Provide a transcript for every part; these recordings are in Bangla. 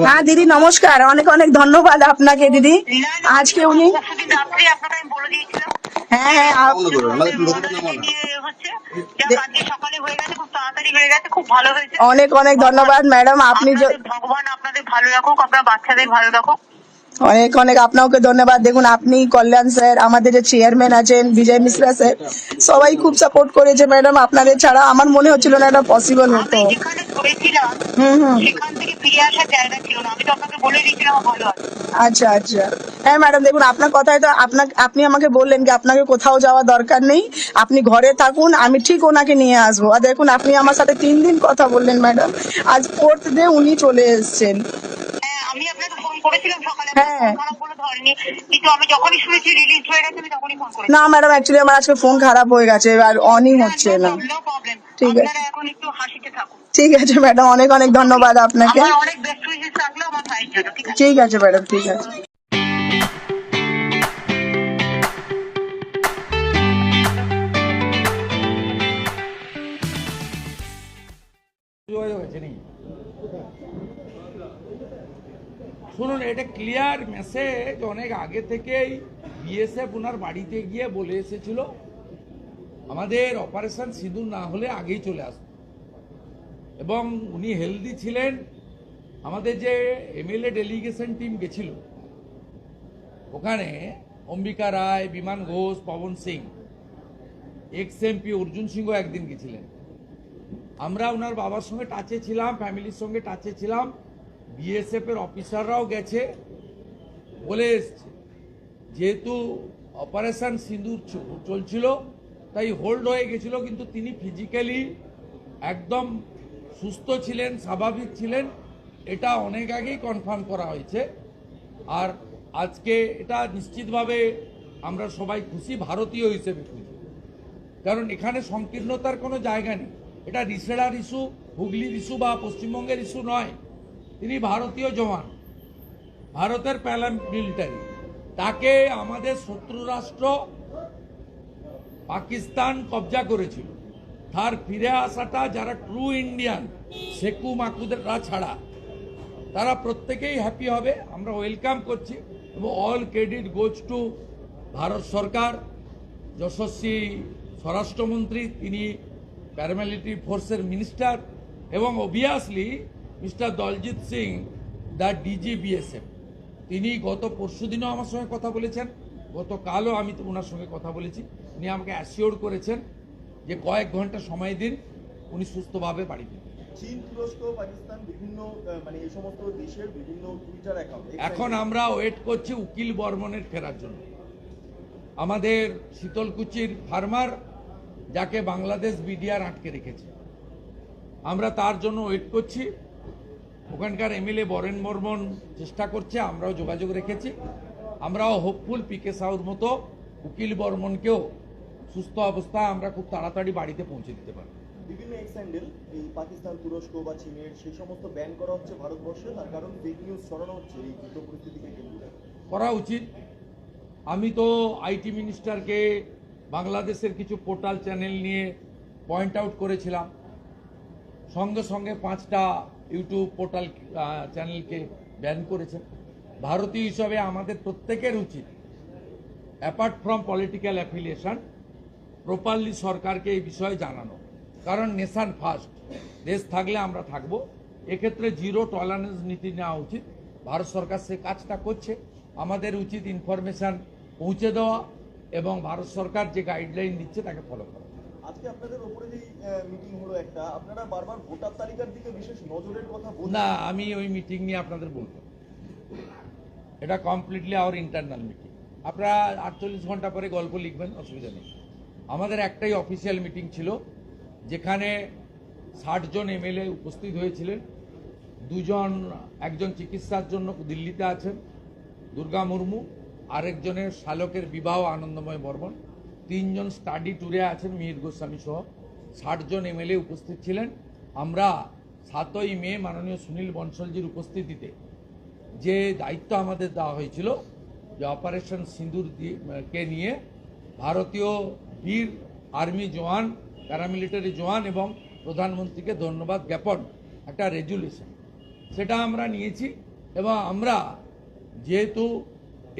হ্যাঁ দিদি নমস্কার। অনেক অনেক ধন্যবাদ আপনাকে দিদি। আজকে উনি পরশুদিন আপনাকে বলে দিয়েছিলাম হ্যাঁ হ্যাঁ আপ- বন্ধ করো, আমাদের লোকেদের নামাও না। নিয়ে হচ্ছে যাক, আজকে সকালে হয়ে গেছে খুব তাড়াতাড়ি হয়ে গেছে খুব ভালো হয়েছে অনেক অনেক ধন্যবাদ ম্যাডাম। আপনি ভগবান আপনাদের ভালো রাখুক আপনার বাচ্চাদের ভালো রাখুক। অনেক অনেক আপনাকে ধন্যবাদ। দেখুন আপনি কল্যাণ স্যার আমাদের যে চেয়ারম্যান আছেন বিজয় মিশ্রা স্যার সবাই খুব সাপোর্ট করেছে ম্যাডাম আপনাদের ছাড়া আমার মনে হচ্ছিল না এটা পসিবল হতো। আচ্ছা আচ্ছা। হ্যাঁ ম্যাডাম দেখুন আপনার কথায় তো আপনাকে আপনি আমাকে বললেন কি আপনাকে কোথাও যাওয়া দরকার নেই। আপনি ঘরে থাকুন আমি ঠিক ওনাকে নিয়ে আসব। আর দেখুন আপনি আমার সাথে তিন দিন কথা বললেন ম্যাডাম আজ ফোর্থ ডে উনি চলে এসেছেন। না ম্যাডাম অ্যাকচুয়ালি আমার আজকে ফোন খারাপ হয়ে গেছে আর অনই হচ্ছে না। ঠিক আছে। ঠিক আছে ম্যাডাম অনেক অনেক ধন্যবাদ আপনাকে। ঠিক আছে? ম্যাডাম ঠিক আছে। এটা ক্লিয়ার মেসেজ অনেক আগে থেকেই বিএসএফ ওনার বাড়িতে গিয়ে বলে এসেছিল। আমাদের অপারেশন সিঁদুর না হলে আগেই চলে আসত। এবং উনি হেলদি ছিলেন। আমাদের যে এমএলএ ডেলিগেশন টিম গেছিল, ওখানে অম্বিকা রায়, বিমান ঘোষ, পবন সিং এক্স এমপি অর্জুন সিংহ একদিন গেছিলেন। আমরা ওনার বাবার সঙ্গে টাচে ছিলাম ফ্যামিলির সঙ্গে টাচে ছিলাম। বিএসএফ এর অফিসাররাও গেছে, বলে এসছে। যেহেতু অপারেশন সিঁদুর চলছিল, তাই হোল্ড হয়ে গেছিল, কিন্তু তিনি ফিজিক্যালি একদম সুস্থ ছিলেন, স্বাভাবিক ছিলেন। এটা অনেক আগেই কনফার্ম করা হয়েছে। আর আজকে এটা নিশ্চিতভাবে আমরা সবাই খুশি, ভারতীয় হিসেবে খুশি। কারণ এখানে সংকীর্ণতার কোনো জায়গা নেই। এটা রিসেড়ার ইস্যু হুগলির ইস্যু বা পশ্চিমবঙ্গের ইস্যু নয়। তিনি ভারতীয় জওয়ান। ভারতের প্যালা মিলিটারি। তাকে আমাদের শত্রু রাষ্ট্র পাকিস্তান কবজা করেছিল। তার ফিরে আসাটা যারা ট্রু ইন্ডিয়ান শেকু মাকুদেররা ছাড়া, তারা প্রত্যেকেই হ্যাপি হবে। আমরা ওয়েলকাম করছি এবং all credit goes to Bharat সরকার। যশস্বী স্বরাষ্ট্রমন্ত্রী, তিনি প্যারামিলিটারি ফোর্সের মিনিস্টার এবং obviously mister Daljit Singh the DG BSF তিনি গত পরশু দিনও আমার সঙ্গে কথা বলেছেন। গতকালও আমি তো ওনার সঙ্গে কথা বলেছি। উনি আমাকে অ্যাসিওর করেছেন যে কয়েক ঘণ্টা সময় দিন উনি সুস্থভাবে বাড়ি ফিরবেন। চীন তুরস্ক পাকিস্তান বিভিন্ন মানে এই সমস্ত দেশের বিভিন্ন টুইটার অ্যাকাউন্ট এখন আমরা ওয়েট করছি উকিল বর্মনের ফেরার জন্য। আমাদের শীতলকুচির ফার্মার যাকে বাংলাদেশ বিডিআর আটকে রেখেছে। আমরা তার জন্য ওয়েট করছি। ওখানকার এমএলএ বরেন বর্মন চেষ্টা করছে আমরাও যোগাযোগ রেখেছি। আমরাও হোপফুল পিকে সাউর মতো উকিল বর্মনকেও সুস্থ অবস্থায় আমরা খুব তাড়াতাড়ি বাড়িতে পৌঁছে দিতে পারব। বিভিন্ন এক্স হ্যান্ডেল এই পাকিস্তান তুরস্ক বা চীনের সেই সমস্ত ব্যান করা হচ্ছে ভারতবর্ষে তার কারণ ফেক নিউজ ছড়ানো হচ্ছে এই যুদ্ধ পরিস্থিতিকে কেন্দ্র করা উচিত। আমি তো আইটি মিনিস্টারকে বাংলাদেশের কিছু পোর্টাল চ্যানেল নিয়ে পয়েন্ট আউট করেছিলাম। সঙ্গে সঙ্গে পাঁচটা ইউটিউব পোর্টাল চ্যানেলকে ব্যান করেছেন। ভারতীয় হিসাবে আমাদের প্রত্যেকের উচিত apart from political affiliation properly সরকারকে এই বিষয়ে জানানো। কারণ নেশান ফার্স্ট দেশ থাকলে আমরা থাকব। এক্ষেত্রে জিরো টলারেন্স নীতি নেওয়া উচিত। ভারত সরকার সে কাজটা করছে। আমাদের উচিত ইনফরমেশন পৌঁছে দেওয়া এবং ভারত সরকার যে গাইডলাইন দিচ্ছে তাকে ফলো করা। না, আমি ওই মিটিং নিয়ে আপনাদের বলব। এটা কমপ্লিটলি আওয়ার ইন্টারনাল মিটিং আপনারা আটচল্লিশ ঘণ্টা পরে গল্প লিখবেন, অসুবিধা নেই। আমাদের একটাই অফিসিয়াল মিটিং ছিল, যেখানে ষাট জন এমএলএ উপস্থিত হয়েছিলেন। দুজন, একজন চিকিৎসার জন্য দিল্লিতে আছেন, দুর্গা মুর্মু, আরেকজনের শালকের বিবাহ আনন্দময় বর্মন তিনজন স্টাডি ট্যুরে আছেন মিহির গোস্বামী সহ। ষাট জন এমএলএ উপস্থিত ছিলেন। আমরা সাতই মে মাননীয় সুনীল বনসলজির উপস্থিতিতে যে দায়িত্ব আমাদের দেওয়া হয়েছিল, যে অপারেশন সিঁদুর কে নিয়ে, ভারতীয় বীর আর্মি জওয়ান প্যারামিলিটারি জওয়ান এবং প্রধানমন্ত্রীকে ধন্যবাদ জ্ঞাপন, একটা রেজুলেশন সেটা আমরা নিয়েছি এবং আমরা যেহেতু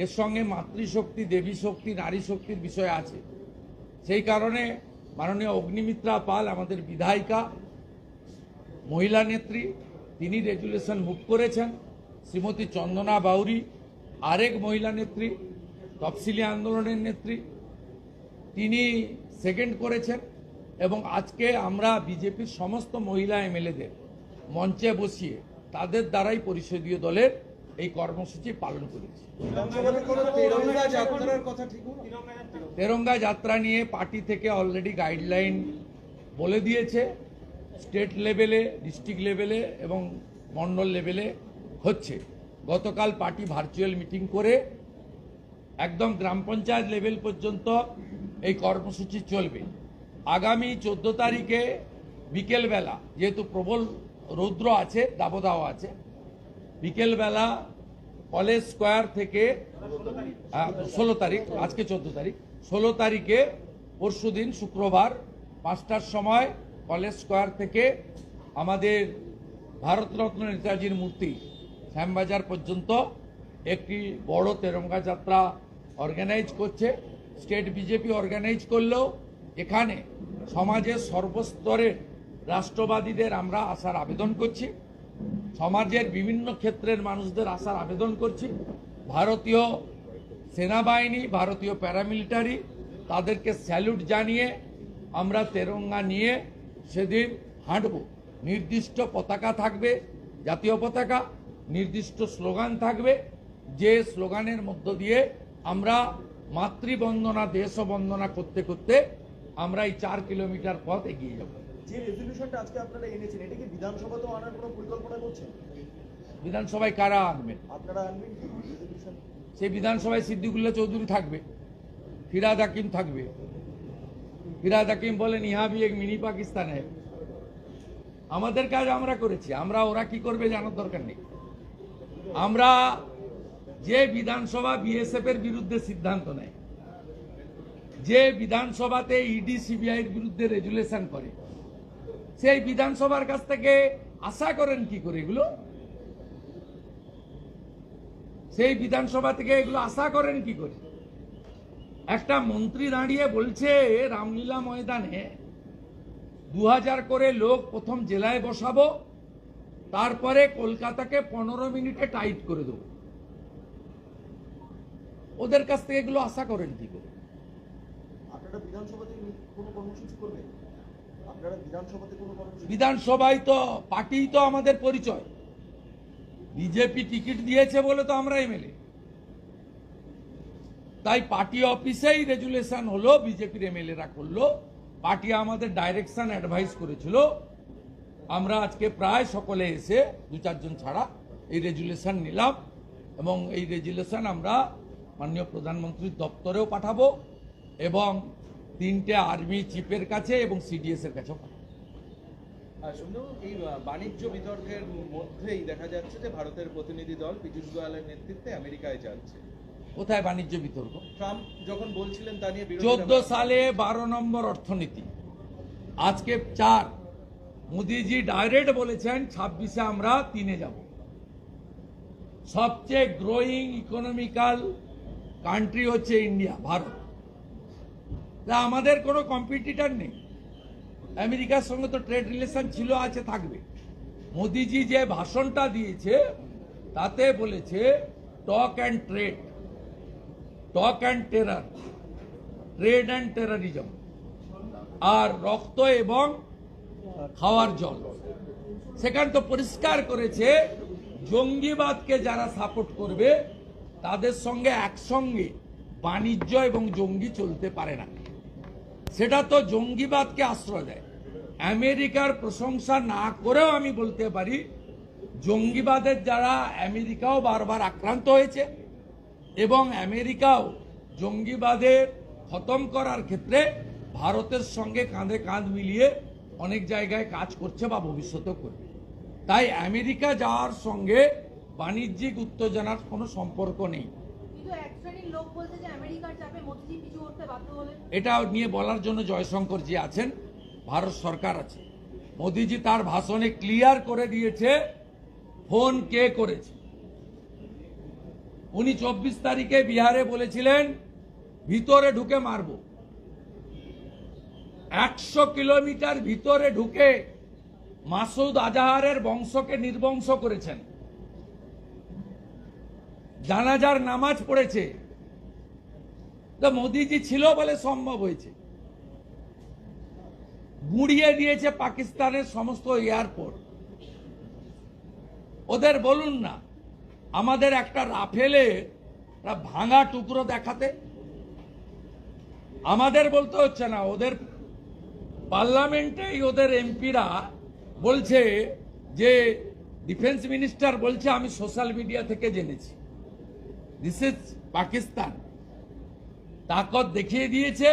এর সঙ্গে মাতৃশক্তি দেবী শক্তি নারী শক্তির বিষয় আছে সেই কারণে মাননীয় অগ্নিমিত্রা পাল, আমাদের বিধায়িকা, মহিলা নেত্রী, তিনি রেজুলেশন মুভ করেছেন। শ্রীমতী চন্দনা বাউরি, আরেক মহিলা নেত্রী, তফসিলি আন্দোলনের নেত্রী, তিনি সেকেন্ড করেছেন এবং আজকে আমরা বিজেপির সমস্ত মহিলা এমএলএদের মঞ্চে বসিয়ে তাদের দ্বারাই পরিষদীয় দলের এই কর্মসূচি পালন করেছি। তেরঙ্গা যাত্রা নিয়ে পার্টি থেকে অলরেডি গাইডলাইন বলে দিয়েছে। স্টেট লেভেলে ডিস্ট্রিক্ট লেভেলে এবং মন্ডল লেভেলে হচ্ছে। গতকাল পার্টি ভার্চুয়াল মিটিং করে একদম গ্রাম পঞ্চায়েত লেভেল পর্যন্ত এই কর্মসূচি চলবে। আগামী চোদ্দ তারিখে বিকেলবেলা যেহেতু প্রবল রৌদ্র আছে দাবদাহ আছে বিকেলবেলা কলেজ স্কোয়ার থেকে ষোলো তারিখ, আজকে চোদ্দ তারিখ, ষোলো তারিখে পরশু দিন শুক্রবার পাঁচটার সময় কলেজ স্কোয়ার থেকে আমাদের ভারতরত্ন নেতাজির মূর্তি শ্যামবাজার পর্যন্ত একটি বড় তেরঙ্গা যাত্রা অর্গানাইজ করছে। স্টেট বিজেপি অর্গানাইজ করলেও এখানে সমাজের সর্বস্তরের রাষ্ট্রবাদীদের আমরা আসার আবেদন করছি। সমাজের বিভিন্ন ক্ষেত্রের মানুষদের আসার আবেদন করছি। ভারতীয় সেনাবাহিনী, ভারতীয় প্যারামিলিটারি তাদেরকে স্যালুট জানিয়ে আমরা তেরঙ্গা নিয়ে সেদিন হাঁটব। নির্দিষ্ট পতাকা থাকবে, জাতীয় পতাকা, নির্দিষ্ট স্লোগান থাকবে। যে স্লোগানের মধ্য দিয়ে আমরা মাতৃবন্দনা দেশ বন্দনা করতে করতে আমরা এই চার কিলোমিটার পথ এগিয়ে যাব। যে রেজলিউশনটা আজকে আপনারা এনেছেন এটা কি বিধানসভাতেও আনার কোনো পরিকল্পনা করছেন? বিধানসভায় কারা আনবেন আপনারা আনবেন সেই বিধানসভায় সিদ্দিকুল্লাহ চৌধুরী থাকবে ফিরাদ হাকিম থাকবে। ফিরাদ হাকিম বলেন ইহা ভি এক মিনি পাকিস্তান। আমাদের কাজ আমরা করেছি আমরা ওরা কি করবে জানার দরকার নেই। আমরা যে বিধানসভা বিএসএফ এর বিরুদ্ধে সিদ্ধান্ত নেয় যে বিধানসভাতে ইডি সিবিআই এর বিরুদ্ধে রেজুলেশন করে সেই বিধানসভার কাছ থেকে আশা করেন কি করে এগুলো? সেই বিধানসভা থেকে এগুলো আশা করেন কি করে? একটা মন্ত্রী দাঁড়িয়ে বলছে, রামলীলা ময়দানে দু হাজার করে লোক প্রথম জেলায় বসাবো, তারপরে কলকাতাকে পনেরো মিনিটে টাইট করে দেবো। ওদের কাছ থেকে এগুলো আশা করেন কি করে? আপনারা বিধানসভাতে কোনো কর্মসূচি করবেন আপনারা বিধানসভাতে কোনো কর্মসূচি বিধানসভায় তো পার্টি তো আমাদের পরিচয়। বিজেপি টিকিট দিয়েছে বলে তো আমরা এমএলএ তাই পার্টি অফিসেই রেজুলেশন হলো বিজেপির এমএলএরা করল। পার্টি আমাদের ডাইরেকশন অ্যাডভাইস করেছিল। আমরা আজকে প্রায় সকলে এসে দু চারজন ছাড়া এই রেজুলেশন নিলাম এবং এই রেজুলেশন আমরা মাননীয় প্রধানমন্ত্রীর দপ্তরেও পাঠাবো এবং তিনটে আর্মি চিফের কাছে এবং সিডিএস এর কাছেও এই বাণিজ্য বিতর্কের মধ্যেই দেখা যাচ্ছে যে ভারতের প্রতিনিধি দল পীযূষ গোয়ালের নেতৃত্বে আমেরিকায় যাচ্ছে। কোথায় বাণিজ্য বিতর্ক? ট্রাম্প যখন বলছিলেন তা নিয়ে চোদ্দ সালে বারো নম্বর অর্থনীতি। আজকে চার। মোদিজি ডাইরেক্ট বলেছেন ছাব্বিশে আমরা তিনে যাব। সবচেয়ে গ্রোয়িং ইকোনমিক্যাল কান্ট্রি হচ্ছে ইন্ডিয়া ভারত। তা আমাদের কোনো কম্পিটিটার নেই। আমেরিকার সঙ্গে তো ট্রেড রিলেশন ছিল, আছে, থাকবে। মোদিজি যে ভাষণটা দিয়েছে, তাতে বলেছে talk and trade talk and terror trade and terrorism আর রক্ত এবং খাওয়ার জল। সেখানে তো পরিষ্কার করেছে, জঙ্গিবাদকে যারা সাপোর্ট করবে, তাদের সঙ্গে একসঙ্গে বাণিজ্য এবং জঙ্গি চলতে পারে না। সেটা তো জঙ্গিবাদকে আশ্রয় দেয়। আমেরিকার প্রশংসা না করেও আমি বলতে পারি, জঙ্গিবাদের যারা আমেরিকাও বারবার আক্রান্ত হয়েছে এবং আমেরিকাও জঙ্গিবাদের খতম করার ক্ষেত্রে ভারতের সঙ্গে কাঁধে কাঁধ মিলিয়ে অনেক জায়গায় কাজ করছে বা ভবিষ্যতেও করবে। তাই আমেরিকা যাওয়ার সঙ্গে বাণিজ্যিক উত্তেজনার কোনো সম্পর্ক নেই। এটা নিয়ে বলার জন্য জয়শঙ্কর জি আছেন, ভারত সরকার আছে। মোদিজি তার ভাষণে ক্লিয়ার করে দিয়েছে, ফোন কে করেছে। উনি চব্বিশ তারিখে বিহারে বলেছিলেন, ভিতরে ঢুকে মারব। একশো কিলোমিটার ভিতরে ঢুকে মাসুদ আজাহারের বংশকে নির্বংশ করেছেন। জানাজার নামাজ পড়েছে। তো মোদিজি ছিল বলে সম্ভব হয়েছে। গুড়িয়ে দিয়েছে পাকিস্তানের সমস্ত এয়ারপোর্ট। ওদের বলুন না, আমাদের একটা রাফেলে ভাঙা টুকরো দেখাতে। আমাদের বলতে হচ্ছে না, ওদের পার্লামেন্টেই ওদের এমপিরা বলছে যে, ডিফেন্স মিনিস্টার বলছে, আমি সোশ্যাল মিডিয়া থেকে জেনেছি। দিস ইজ পাকিস্তান তাকত দেখিয়ে দিয়েছে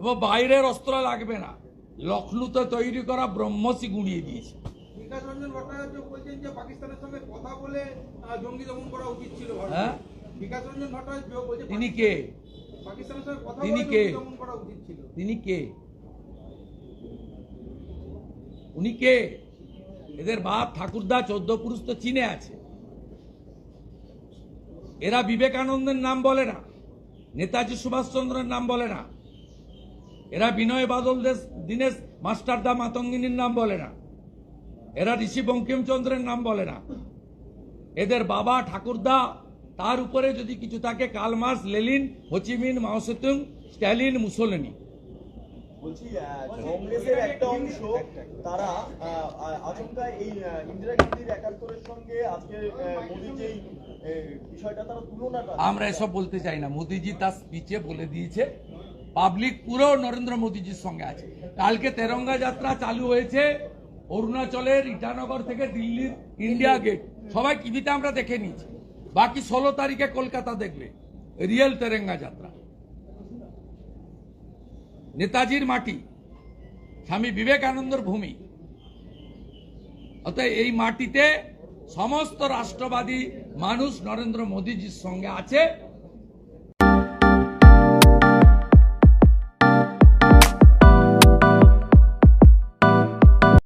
এবং বাইরের অস্ত্র লাগবে না। লখনৌতে তৈরি করা ব্রহ্মসি গুঁড়িয়ে দিয়েছে। বিকাশ রঞ্জন ভট্টাচার্য বলছেন যে পাকিস্তানের সঙ্গে কথা বলে জঙ্গি দমন করা উচিত ছিল। হ্যাঁ? বিকাশ রঞ্জন ভট্টাচার্য বলছে তিনি কে? পাকিস্তানের সঙ্গে কথা তিনি বলে কে? দমন করা উচিত ছিল। তিনি কে? উনি কে? এদের বাপ ঠাকুরদা চোদ্দ পুরুষ তো চীনে আছে। এরা বিবেকানন্দের নাম বলে না, নেতাজি সুভাষচন্দ্রের নাম বলে না। এরা বিনয় বাদল দীনেশ মাস্টারদা মাতঙ্গিনীর নাম বলে না। এরা ঋষি বঙ্কিমচন্দ্রের নাম বলে না। এদের বাবা ঠাকুরদা তার উপরে যদি কিছু থাকে Karl Marx Lenin, Ho Chi Minh, Mao Tse Tung, Stalin, Mussolini. বলছি কংগ্রেসের একটা অংশ, তারা আচমকা এই ইন্দিরা গান্ধীর একাত্তরের সঙ্গে আজকে মোদীর যে বিষয়টা তারা তুলনাটা আমরা এসব বলতে চাই না। মোদিজি তার স্পিচে বলে দিয়েছে পাবলিক পুরো নরেন্দ্র মোদিজির সঙ্গে আছে। কালকে তেরঙ্গা যাত্রা চালু হয়েছে অরুণাচলের ইটানগর থেকে দিল্লির ইন্ডিয়া গেট। সবাই টিভিতে আমরা দেখে নিয়েছি। বাকি ষোলো তারিখে কলকাতা দেখবে রিয়েল তেরঙ্গা যাত্রা। নেতাজির মাটি, স্বামী বিবেকানন্দর ভূমি। অতএব এই মাটিতে সমস্ত রাষ্ট্রবাদী মানুষ নরেন্দ্র মোদীজির সঙ্গে আছে।